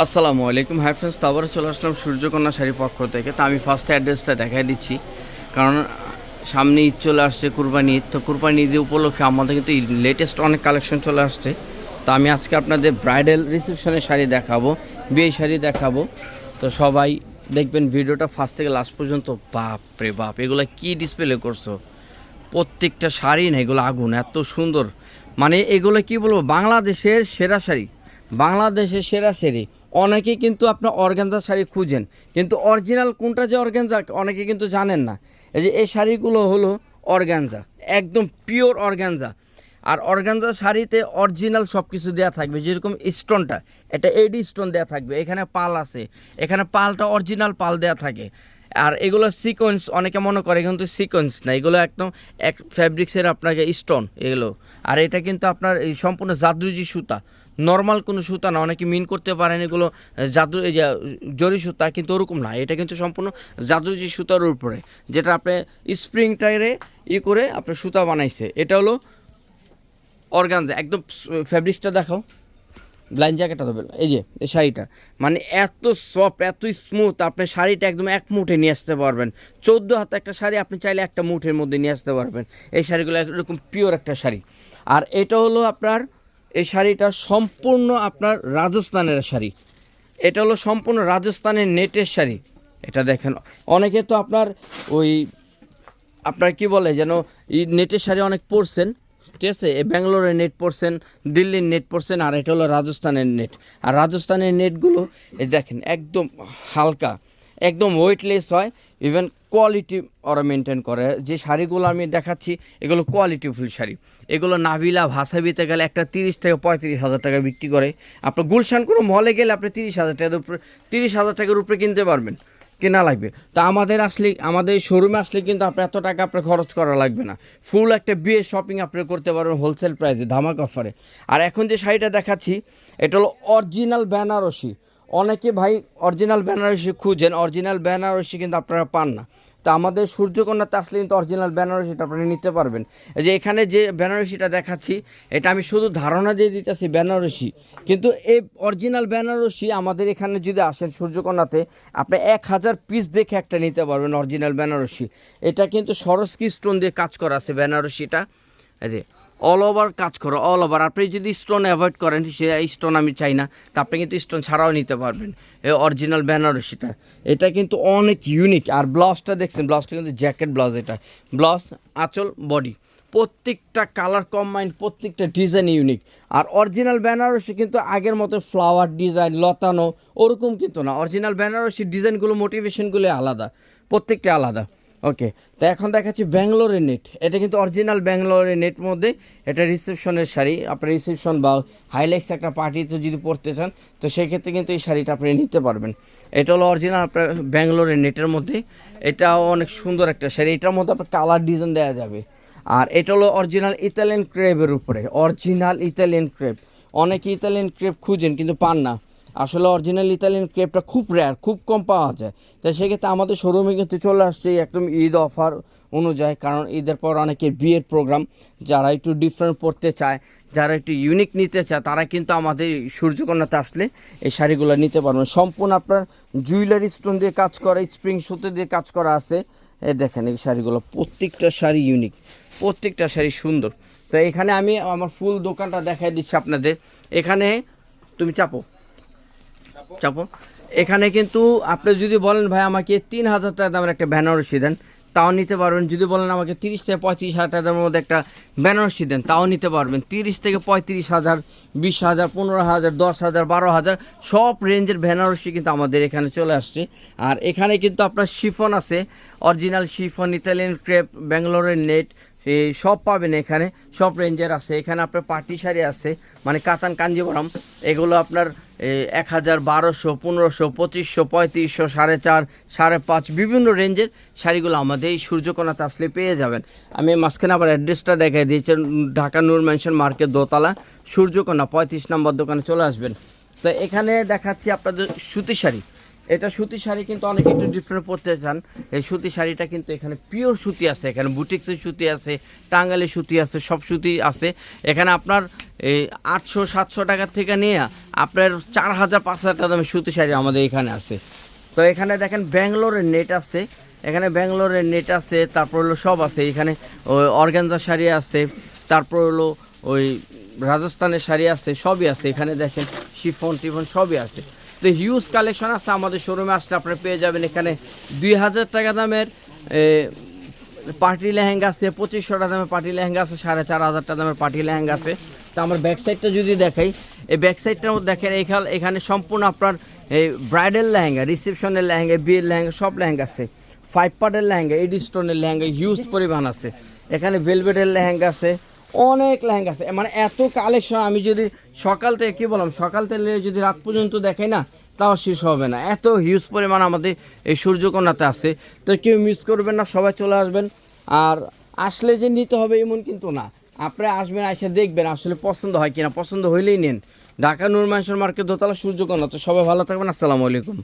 আসসালামু আলাইকুম। Hi friends তো আবারও চলে আসলাম সূর্যকন্যা শাড়ি পক্ষ থেকে। তো আমি ফার্স্ট অ্যাড্রেসটা দেখাই দিচ্ছি। কারণ সামনে ঈদ চলে আসছে, কুরবানি ঈদ। তো কুরবানি ঈদ উপলক্ষে আমাদের কিন্তু লেটেস্ট অনেক কালেকশন চলে আসছে। তো আমি আজকে আপনাদের ব্রাইডাল রিসেপশনের শাড়ি দেখাবো, বিয়ে শাড়ি দেখাবো। তো সবাই দেখবেন ভিডিওটা ফার্স্ট থেকে লাস্ট পর্যন্ত বাপ রে বাপ, এগুলো কি ডিসপ্লে করছ? প্রত্যেকটা শাড়ি না, এগুলো আগুন, এত সুন্দর। মানে এগুলো কি বলব, বাংলাদেশের সেরা শাড়ি। বাংলাদেশের সেরা শাড়ি। অনেকে কিন্তু আপনার অর্গানজা শাড়ি খুঁজেন, কিন্তু অরিজিনাল কোনটা যে অর্গানজা অনেকে কিন্তু জানেন না। এই যে এই শাড়িগুলো হলো অর্গানজা, একদম পিওর অর্গানজা। আর অর্গানজা শাড়িতে অরিজিনাল সব কিছু দেওয়া থাকবে, যেরকম স্টোনটা, এটা এডি স্টোন দেওয়া থাকবে, এখানে পাল আছে, এখানে পালটা অরিজিনাল পাল দেওয়া থাকে। আর এগুলো সিকোয়েন্স অনেকে মনে করে কিন্তু সিকোয়েন্স না, এগুলো একদম এক ফ্যাব্রিক্সের আপনাকে স্টোন এগুলো। আর এটা কিন্তু আপনার এই সম্পূর্ণ জাদুজি সুতা। নর্মাল কোনো সুতা না, অনেকে মিন করতে পারেন, এগুলো জাদু, এই যে, জরি সুতা কিন্তু ওরকম না, এটা কিন্তু সম্পূর্ণ জাদুজি সুতার উপরে, যেটা আপনি স্প্রিং টায়ারে ই করে আপনি সুতা বানাইছে। এটা হলো অর্গানজা, একদম ফ্যাব্রিক্সটা দেখাও, লাইন জ্যাকেটটা দেবেন এই যে, এই শাড়িটা মানে এত সফট, এত স্মুথ, আপনি শাড়িটা একদম এক মুঠে নিয়ে আসতে পারবেন, চোদ্দ হাতে একটা শাড়ি, আপনি চাইলে একটা মুঠের মধ্যে নিয়ে আসতে পারবেন, এই শাড়িগুলো এরকম পিওর একটা শাড়ি। আর এটা হলো আপনার এই শাড়িটা সম্পূর্ণ আপনার রাজস্থানের শাড়ি। এটা হলো সম্পূর্ণ রাজস্থানের নেটের শাড়ি। এটা দেখেন, অনেকে তো আপনার ওই, আপনার কি বলে যেন, এই নেটের শাড়ি অনেক পরছেন, ঠিক আছে? ব্যাঙ্গালোরের নেট পরছেন, দিল্লির নেট পরছেন, আর এটা হলো রাজস্থানের নেট। আর রাজস্থানের নেটগুলো, এই দেখেন, একদম হালকা। একদম ওয়েটলেস হয় ইভেন কোয়ালিটি ওরা মেনটেন করে। যে শাড়িগুলো আমি দেখাচ্ছি, এগুলো কোয়ালিটিফুল শাড়ি। এগুলো নাভিলা ভাসাবিতে গেলে একটা তিরিশ থেকে পঁয়ত্রিশ হাজার টাকা বিক্রি করে। আপনার গুলশান কোনো মলে গেলে আপনি তিরিশ হাজার টাকার উপরে, তিরিশ হাজার টাকার উপরে কিনতে পারবেন, কেনা লাগবে। তো আমাদের আসলে, আমাদের শোরুমে আসলে কিন্তু আপনার এত টাকা আপনার খরচ করা লাগবে না। ফুল একটা বিয়ে শপিং আপনি করতে পারবেন হোলসেল প্রাইসে ধামাক অফারে আর এখন যে শাড়িটা দেখাচ্ছি এটা হলো অরিজিনাল বেনারসি। অনেকে ভাই অরিজিনাল বেনারসি খুঁজেন অরিজিনাল বেনারসি কিন্তু আপনারা পান না। তো আমাদের সূর্যকন্যাতে আসলে কিন্তু অরিজিনাল বেনারসিটা আপনি নিতে পারবেন। যে এখানে যে বেনারসিটা দেখাচ্ছি, এটা আমি শুধু ধারণা দিয়ে দিতেছি বেনারসি। কিন্তু এই অরিজিনাল বেনারসি আমাদের এখানে যদি আসেন সূর্যকন্যাতে, আপনি এক হাজার পিস দেখে একটা নিতে পারবেন অরিজিনাল বেনারসি। এটা কিন্তু সরস্কি স্টোন দিয়ে কাজ করা আছে বেনারসিটা। এই যে অল ওভার কাজ করো অল ওভার আপনি যদি স্টোন অ্যাভয়েড করেন, সে স্টোন আমি চাই না, তা আপনি কিন্তু স্টোন ছাড়াও নিতে পারবেন। এই অরিজিনাল বেনারসিটা এটা কিন্তু অনেক ইউনিক আর ব্লাউজটা দেখছেন ব্লাউজটা কিন্তু জ্যাকেট ব্লাউজ এটা। ব্লাউজ আঁচল বডি প্রত্যেকটা কালার কম্বাইন প্রত্যেকটা ডিজাইন ইউনিক আর অরিজিনাল বেনারসি কিন্তু আগের মতো ফ্লাওয়ার ডিজাইন লতানো, ওরকম কিন্তু না। অরিজিনাল বেনারসি ডিজাইনগুলো মোটিভেশনগুলো আলাদা। প্রত্যেকটা আলাদা। ওকে, তো এখন দেখাচ্ছি ব্যাঙ্গালোরের নেট। এটা কিন্তু অরিজিনাল ব্যাঙ্গালোরের নেট মধ্যে। এটা রিসেপশনের শাড়ি। আপনার রিসেপশন বা হাইলাইক্স একটা পার্টিতে যদি পরতে চান, তো সেক্ষেত্রে কিন্তু এই শাড়িটা আপনি নিতে পারবেন। এটা হলো অরিজিনাল আপনার ব্যাঙ্গালোরের নেটের মধ্যে। এটাও অনেক সুন্দর একটা শাড়ি। এটার মধ্যে আপনার কালার ডিজাইন দেওয়া যাবে। আর এটা হলো অরিজিনাল ইতালিয়ান ক্রেপের উপরে। Original Italian crepe. অনেকে ইতালিয়ান ক্রেপ খুঁজেন, কিন্তু পান না। আসলে অরিজিনাল ইতালিয়ান ক্রেপটা খুব রেয়ার খুব কম পাওয়া যায়। তাই সেক্ষেত্রে আমাদের শোরুমে কিন্তু চলে আসছে একদম ঈদ অফার অনুযায়ী, কারণ ঈদের পর অনেকে বিয়ের প্রোগ্রাম যারা একটু ডিফারেন্ট পড়তে চায়, যারা একটু ইউনিক নিতে চায়, তারা কিন্তু আমাদের সূর্যকন্যাতে আসলে এই শাড়িগুলো নিতে পারবেন সম্পূর্ণ আপনার জুয়েলারি স্টোন দিয়ে কাজ করা স্প্রিং সুতো দিয়ে কাজ করা আছে। এই দেখেন এই শাড়িগুলো, প্রত্যেকটা শাড়ি ইউনিক প্রত্যেকটা শাড়ি সুন্দর। তো এখানে আমি আমার ফুল দোকানটা দেখাই দিচ্ছি আপনাদের। এখানে, তুমি চাপো। চাপো। এখানে কিন্তু আপনি যদি বলেন, ভাই, আমাকে তিন হাজার টাকা দামের একটা বেনারসি দেন, তাও নিতে পারবেন। যদি বলেন, আমাকে তিরিশ থেকে পঁয়ত্রিশ হাজার টাকার মধ্যে একটা বেনারসি দেন, তাও নিতে পারবেন। তিরিশ থেকে পঁয়ত্রিশ হাজার, বিশ হাজার, পনেরো হাজার, দশ হাজার, বারো হাজার, সব রেঞ্জের বেনারসি কিন্তু আমাদের এখানে চলে আসছে। আর এখানে কিন্তু আপনার শিফন আছে। অরিজিনাল শিফন ইতালিয়ান ক্রেপ ব্যাঙ্গালোরের নেট সব পাবেন এখানে, সব রেঞ্জের আছে। এখানে আপনার পাটি শাড়ি আছে মানে কাতান কাঞ্জিবরম। এগুলো আপনার এক হাজার বারোশো, পনেরোশো, পঁচিশশো, পঁয়ত্রিশশো, সাড়ে চার, সাড়ে পাঁচ, বিভিন্ন রেঞ্জের শাড়িগুলো আমাদের এই সূর্যকোনা তাসলে পেয়ে যাবেন। আমি মাঝখানে আবার অ্যাড্রেসটা দেখাই দিয়েছি ঢাকা নূর ম্যানশন মার্কেট দোতলা সূর্যকোনা পঁয়ত্রিশ নম্বর দোকানে চলে আসবেন। তো এখানে দেখাচ্ছি আপনাদের সুতি শাড়ি। এটা সুতি শাড়ি কিন্তু অনেকে একটু ডিফারেন্ট পড়তে চান। এই সুতি শাড়িটা কিন্তু এখানে পিওর সুতি আছে। এখানে বুটিক্সের সুতি আছে টাঙ্গালি সুতি আছে, সব সুতি আছে। এখানে আপনার এই আটশো, সাতশো টাকার থেকে নিয়ে আপনার চার হাজার, পাঁচ হাজার টাকা দামে সুতি শাড়ি আমাদের এখানে আছে। তো এখানে দেখেন ব্যাঙ্গালোরের নেট আছে। এখানে ব্যাঙ্গালোরের নেট আছে, তারপর হলো সব আছে। এখানে ওই অর্গানজা শাড়ি আছে, তারপর হলো ওই রাজস্থানের শাড়ি আছে, সবই আছে। এখানে দেখেন শিফন টিফন সবই আছে। তো হিউজ কালেকশন আছে, আমাদের শোরুমে আসলে আপনারা পেয়ে যাবেন এখানে দুই হাজার টাকা দামের পার্টি লেহেঙ্গা আছে, পঁচিশশো টাকা দামের পার্টি লেহেঙ্গা আছে, সাড়ে চার হাজার টাকা দামের পার্টি লেহেঙ্গা আছে। তো আমার ব্যাক সাইডটা যদি দেখাই, এই ব্যাক সাইডটার মধ্যে দেখেন, এখানে এখানে সম্পূর্ণ আপনার এই ব্রাইডাল লেহেঙ্গা রিসেপশনের লেহেঙ্গা বিয়ের লেহেঙ্গা, সব লেহেঙ্গা আছে। ফাইভ পার্টের লেহেঙ্গা এডি স্টোনের লেহেঙ্গা হিউজ পরিমাণ আছে। এখানে ভেলভেটের লেহেঙ্গা আছে। অনেক লেহেঙ্গা আছে। মানে এত কালেকশন আমি যদি সকাল থেকে, কী বললাম, সকাল থেকে যদি রাত পর্যন্ত দেখাই না, তাও শেষ হবে না। এত হিউজ পরিমাণ আমাদের এই সূর্যকন্যাতে আছে। তো কেউ মিস করবেন না, সবাই চলে আসবেন। আর আসলে যে নিতে হবে এমন কিন্তু না। আপনি আসবেন, এসে দেখবেন আসলে পছন্দ হয় কিনা। পছন্দ হইলেই নেন। ঢাকা নূর মার্কেট দোতলা সূর্যকন্যা তো সবাই ভালো থাকবেন, আসসালামু আলাইকুম।